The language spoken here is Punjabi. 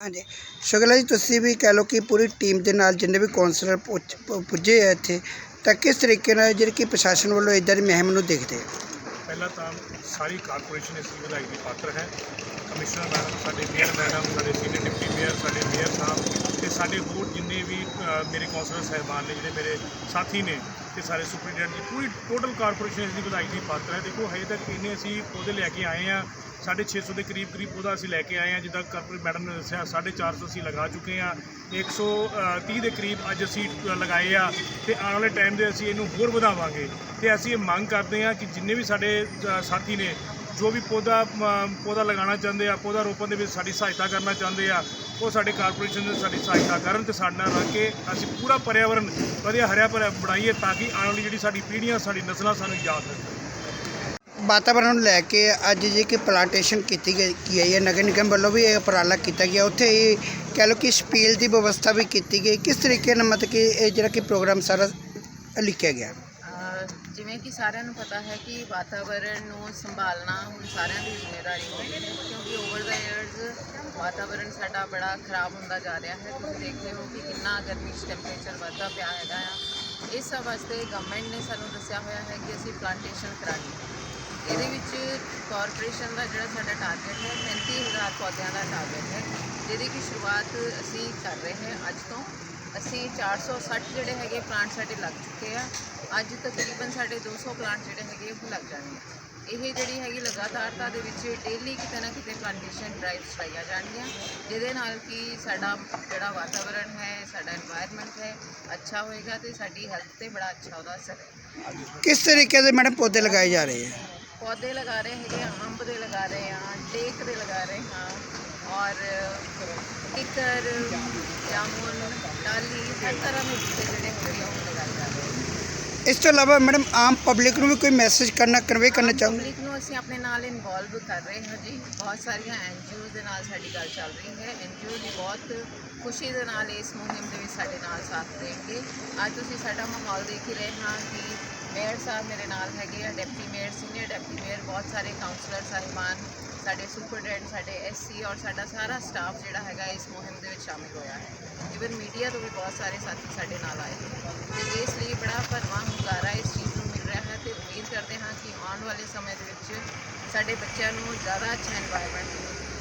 ਹਾਂਜੀ। ਸ਼ਗਲਾ ਜੀ, ਤੁਸੀਂ ਵੀ ਕਹਿ ਲਓ ਕਿ ਪੂਰੀ ਟੀਮ ਦੇ ਨਾਲ ਜਿੰਨੇ ਵੀ ਕੌਂਸਲਰ ਪੁੱਜੇ ਆ ਇੱਥੇ, ਤਾਂ ਕਿਸ ਤਰੀਕੇ ਨਾਲ ਜਿਹੜੀ ਕਿ ਪ੍ਰਸ਼ਾਸਨ ਵੱਲੋਂ ਇਦਾਂ ਦੀ ਮੁਹਿੰਮ ਨੂੰ ਦੇਖਦੇ ਆ? ਪਹਿਲਾਂ ਤਾਂ ਸਾਰੀ ਕਾਰਪੋਰੇਸ਼ਨ ਇਸ ਦੀ ਵਧਾਈ ਦੀ ਪਾਤਰ ਹੈ। ਕਮਿਸ਼ਨਰ ਮੈਡਮ, ਸਾਡੇ ਮੇਅਰ ਮੈਡਮ, ਸਾਡੇ ਸੀਨੀਅਰ ਡਿਪਟੀ ਮੇਅਰ ਸਾਡੇ ਮੇਅਰ ਸਾਹਿਬ ਤੇ ਸਾਡੇ ਹੋਰ ਜਿੰਨੇ ਵੀ ਮੇਰੇ ਕੌਂਸਲਰ ਸਾਹਿਬਾਨ ਨੇ, ਜਿਹੜੇ ਮੇਰੇ ਸਾਥੀ ਨੇ ਤੇ ਸਾਰੇ ਸੁਪਰਡੈਂਟ ਦੀ ਪੂਰੀ ਟੋਟਲ ਕਾਰਪੋਰੇਸ਼ਨ ਇਸ ਦੀ ਵਧਾਈ ਦੀ ਪਾਤਰ ਹੈ। ਦੇਖੋ, ਹਜੇ ਤੱਕ ਇੰਨੇ ਅਸੀਂ ਉਹਦੇ ਲੈ ਕੇ ਆਏ ਆ 650 ਦੇ ਕਰੀਬ ਕਰੀਬ ਪੌਦਾ ਅਸੀਂ ਲੈ ਕੇ ਆਏ ਆ ਜਿੱਦਾਂ ਕਾਰਪੋਰੇਟ ਮੈਡਮ ਨੇ ਦੱਸਿਆ 450 ਅਸੀਂ ਲਗਾ ਚੁੱਕੇ ਆ 130 ਦੇ ਕਰੀਬ ਅੱਜ ਅਸੀਂ ਲਗਾਏ ਆ ਤੇ ਆਉਣ ਵਾਲੇ ਟਾਈਮ ਦੇ ਅਸੀਂ ਇਹਨੂੰ ਹੋਰ ਵਧਾਵਾਂਗੇ। ਤੇ ਅਸੀਂ ਇਹ ਮੰਗ ਕਰਦੇ ਆ ਕਿ ਜਿੰਨੇ ਵੀ ਸਾਡੇ ਸਾਥੀ ਨੇ, ਜੋ ਵੀ ਪੌਦਾ ਪੌਦਾ ਲਗਾਉਣਾ ਚਾਹੁੰਦੇ ਆ, ਪੌਦਾ ਰੋਪਣ ਦੇ ਵਿੱਚ ਸਾਡੀ ਸਹਾਇਤਾ ਕਰਨਾ ਚਾਹੁੰਦੇ ਆ, ਉਹ ਸਾਡੇ ਕਾਰਪੋਰੇਸ਼ਨ ਦੇ ਸਾਡੀ ਸਹਾਇਤਾ ਕਰਨ ਤੇ ਸਾਡੇ ਨਾਲ ਰਲ ਕੇ ਅਸੀਂ ਪੂਰਾ ਪਰਿਆਵਰਨ ਵਧੀਆ ਹਰਿਆ ਭਰਿਆ ਬਣਾਈਏ ਤਾਂ ਕਿ ਆਉਣ ਵਾਲੀ ਜਿਹੜੀ ਸਾਡੀ ਪੀੜ੍ਹੀਆਂ, ਸਾਡੀ ਨਸਲਾਂ ਸਾਨੂੰ ਯਾਦ ਰੱਖਣ। ਵਾਤਾਵਰਣ ਨੂੰ ਲੈ ਕੇ ਅੱਜ ਜੇ ਕਿ ਪਲਾਂਟੇਸ਼ਨ ਕੀਤੀ ਗਈ ਕੀ ਹੈ, ਨਗਰ ਨਿਗਮ ਵੱਲੋਂ ਵੀ ਇਹ ਉਪਰਾਲਾ ਕੀਤਾ ਗਿਆ। ਉੱਥੇ ਹੀ ਕਹਿ ਲਓ ਕਿ ਸਪੀਲ ਦੀ ਵਿਵਸਥਾ ਵੀ ਕੀਤੀ ਗਈ। ਕਿਸ ਤਰੀਕੇ ਨਾਲ ਮਤਲਬ ਕਿ ਇਹ ਜਿਹੜਾ ਕਿ ਪ੍ਰੋਗਰਾਮ ਸਾਰਾ ਲਿਖਿਆ ਗਿਆ? ਅਹ ਜਿਵੇਂ ਕਿ ਸਾਰਿਆਂ ਨੂੰ ਪਤਾ ਹੈ ਕਿ ਵਾਤਾਵਰਣ ਨੂੰ ਸੰਭਾਲਣਾ ਹੁਣ ਸਾਰਿਆਂ ਦੀ ਜ਼ਿੰਮੇਵਾਰੀ ਹੈ, ਕਿਉਂਕਿ ਓਵਰ ਦਾ ਇਅਰਸ ਵਾਤਾਵਰਣ ਸਾਡਾ ਬੜਾ ਖਰਾਬ ਹੁੰਦਾ ਜਾ ਰਿਹਾ ਹੈ। ਤੁਸੀਂ ਦੇਖਦੇ ਹੋ ਕਿ ਕਿੰਨਾ ਗਰਮੀ 'ਚ ਟੈਂਪਰੇਚਰ ਵੱਧਦਾ ਪਿਆ ਹੈਗਾ ਆ। ਇਸ ਸਭ ਵਾਸਤੇ ਗਵਰਨਮੈਂਟ ਨੇ ਸਾਨੂੰ ਦੱਸਿਆ ਹੋਇਆ ਹੈ ਕਿ ਅਸੀਂ ਪਲਾਂਟੇਸ਼ਨ ਕਰਾਣੀ ਹੈ ਇਹਦੇ ਵਿੱਚ ਕਾਰਪੋਰੇਸ਼ਨ ਦਾ ਜਿਹੜਾ ਸਾਡਾ ਟਾਰਗੇਟ ਹੈ 35000 ਪੌਦਿਆਂ ਦਾ ਟਾਰਗੇਟ ਹੈ, ਜਿਹਦੀ ਕਿ ਸ਼ੁਰੂਆਤ ਅਸੀਂ ਕਰ ਰਹੇ ਹਾਂ ਅੱਜ ਤੋਂ। ਅਸੀਂ 460 ਜਿਹੜੇ ਹੈਗੇ ਪਲਾਂਟ ਸਾਡੇ ਲੱਗ ਚੁੱਕੇ ਆ। ਅੱਜ ਤਕਰੀਬਨ ਸਾਡੇ 200 ਪਲਾਂਟ ਜਿਹੜੇ ਹੈਗੇ ਉਹ ਲੱਗ ਜਾਣਗੇ। ਇਹ ਜਿਹੜੀ ਹੈਗੀ ਲਗਾਤਾਰਤਾ ਦੇ ਵਿੱਚ ਡੇਲੀ ਕਿਤੇ ਨਾ ਕਿਤੇ ਪਲਾਂਟੇਸ਼ਨ ਡਰਾਈਵਸ ਚਲਾਈਆਂ ਜਾਣਗੀਆਂ, ਜਿਹਦੇ ਨਾਲ ਕਿ ਸਾਡਾ ਜਿਹੜਾ ਵਾਤਾਵਰਣ ਹੈ, ਸਾਡਾ এনवायरमेंट ਹੈ, ਅੱਛਾ ਹੋਏਗਾ ਤੇ ਸਾਡੀ ਹੈਲਥ ਤੇ ਬੜਾ ਅੱਛਾ ਉਹਦਾ ਅਸਰ ਹੈ। ਕਿਸ ਤਰੀਕੇ ਦੇ ਮੈਡਮ ਪੌਦੇ ਲਗਾਏ ਜਾ ਰਹੇ ਹੈ ਪੌਦੇ ਲਗਾ ਰਹੇ ਹੈਗੇ ਆ, ਅੰਬ ਦੇ ਲਗਾ ਰਹੇ ਹਾਂ ਟੇਕ ਦੇ ਲਗਾ ਰਹੇ ਹਾਂ ਔਰ ਕਿਕਰ ਜਾਮੁਨ ਡਾਲੀ ਹਰ ਤਰ੍ਹਾਂ ਦੇ ਬੂਟੇ ਜਿਹੜੇ ਹੈਗੇ ਆ ਉਹ ਲਗਾਏ ਜਾ ਰਹੇ ਹਨ ਇਸ ਤੋਂ ਇਲਾਵਾ ਮੈਡਮ ਆਮ ਪਬਲਿਕ ਨੂੰ ਵੀ ਕੋਈ ਮੈਸੇਜ ਕਰਨਾ ਕਨਵੇ ਕਰਨਾ ਚਾਹੋਗੇ ਪਬਲਿਕ ਨੂੰ ਅਸੀਂ ਆਪਣੇ ਨਾਲ ਇਨਵੋਲਵ ਕਰ ਰਹੇ ਹਾਂ ਜੀ। ਬਹੁਤ ਸਾਰੀਆਂ ਐਨਜੀਓ ਦੇ ਨਾਲ ਸਾਡੀ ਗੱਲ ਚੱਲ ਰਹੀ ਹੈ। ਐਨਜੀਓ ਵੀ ਬਹੁਤ ਖੁਸ਼ੀ ਦੇ ਨਾਲ ਇਸ ਮੁਹਿੰਮ ਦੇ ਵਿੱਚ ਸਾਡੇ ਨਾਲ ਸਾਥ ਦੇਣਗੇ। ਅੱਜ ਤੁਸੀਂ ਸਾਡਾ ਮਾਹੌਲ ਦੇਖ ਹੀ ਰਹੇ ਹਾਂ ਕਿ ਮੇਅਰ ਸਾਹਿਬ ਮੇਰੇ ਨਾਲ ਹੈਗੇ ਆ deputy mayor senior deputy mayor ਬਹੁਤ ਸਾਰੇ ਕਾਉਂਸਲਰ ਸਾਹਿਬਾਨ ਸਾਡੇ ਸੁਪਰਡੈਂਟ ਸਾਡੇ ਐਸਸੀ ਔਰ ਸਾਡਾ ਸਾਰਾ ਸਟਾਫ ਜਿਹੜਾ ਹੈਗਾ ਇਸ ਮੁਹਿੰਮ ਦੇ ਵਿੱਚ ਸ਼ਾਮਿਲ ਹੋਇਆ ਹੈ। ਇਵਨ ਮੀਡੀਆ ਤੋਂ ਵੀ ਬਹੁਤ ਸਾਰੇ ਸਾਥੀ ਸਾਡੇ ਨਾਲ ਆਏ ਨੇ ਤੇ ਇਸ ਲਈ ਬੜਾ ਭਰਵਾਂ ਹੁੰਗਾਰਾ ਇਸ ਚੀਜ਼ ਨੂੰ ਮਿਲ ਰਿਹਾ ਹੈ ਤੇ ਉਮੀਦ ਕਰਦੇ ਹਾਂ ਕਿ ਆਉਣ ਵਾਲੇ ਸਮੇਂ ਦੇ ਵਿੱਚ ਸਾਡੇ ਬੱਚਿਆਂ ਨੂੰ ਜ਼ਿਆਦਾ ਅੱਛਾ ਇਨਵਾਇਰਮੈਂਟ এনवायरमेंट